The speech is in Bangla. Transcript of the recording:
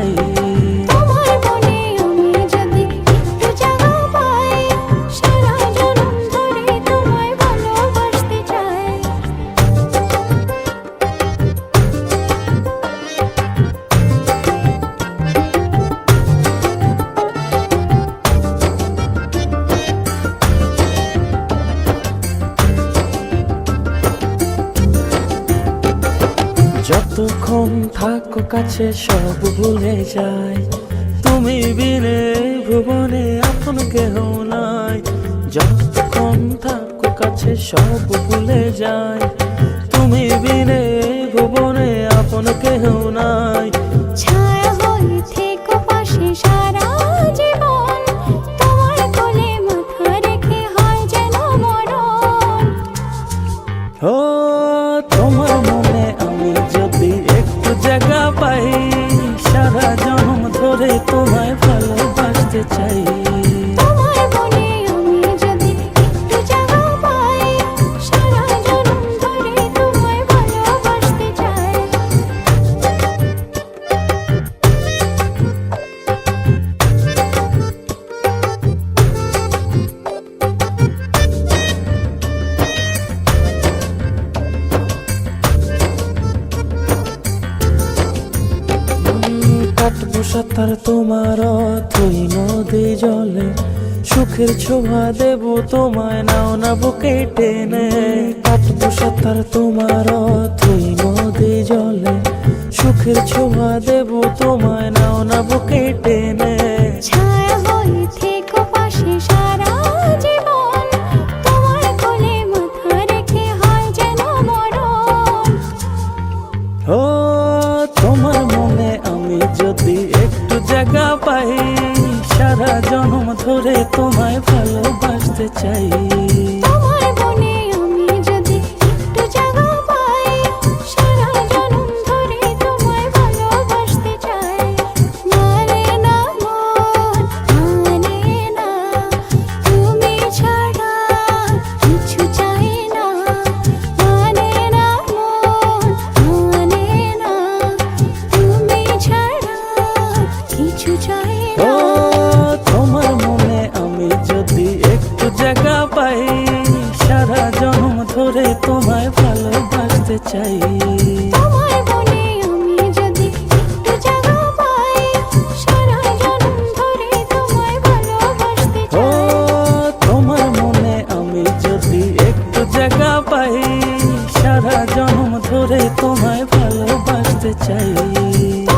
ভালোবাসতে যতক্ষণ থাকো কাছে, সব ভুলে যায় তুমি বিনে ভুবনে আপন কেহ নাই। যতক্ষণ থাকো কাছে, সব ভুলে যায় তুমি বিনে পাই সারা জন্ম ধরে তোমায় ভালোবাসতে চাই। সাঁতার তোমার তুই নদী জলে। সুখের ছোঁয়া দেব তোমায় নাও না বুকে টেনে। কাটবো সাঁতার তোমার তুই নদী জলে। সুখের ছোঁয়া দেব তোমায় নাও না বুকে টেনে। ছায়া হয়ে থেকো পাশে সারা জীবন। তোমার কোলে মাথা রেখে হয় যেন মরণ। ও আমি যদি একটু জায়গা পাই সারা জন্ম ধরে তোমায় ভালোবাসতে চাই। চাই। তোমার মনে আমি যদি একটু জায়গা পাই সারা জন্ম ধরে তোমায় ভালোবাসতে চাই।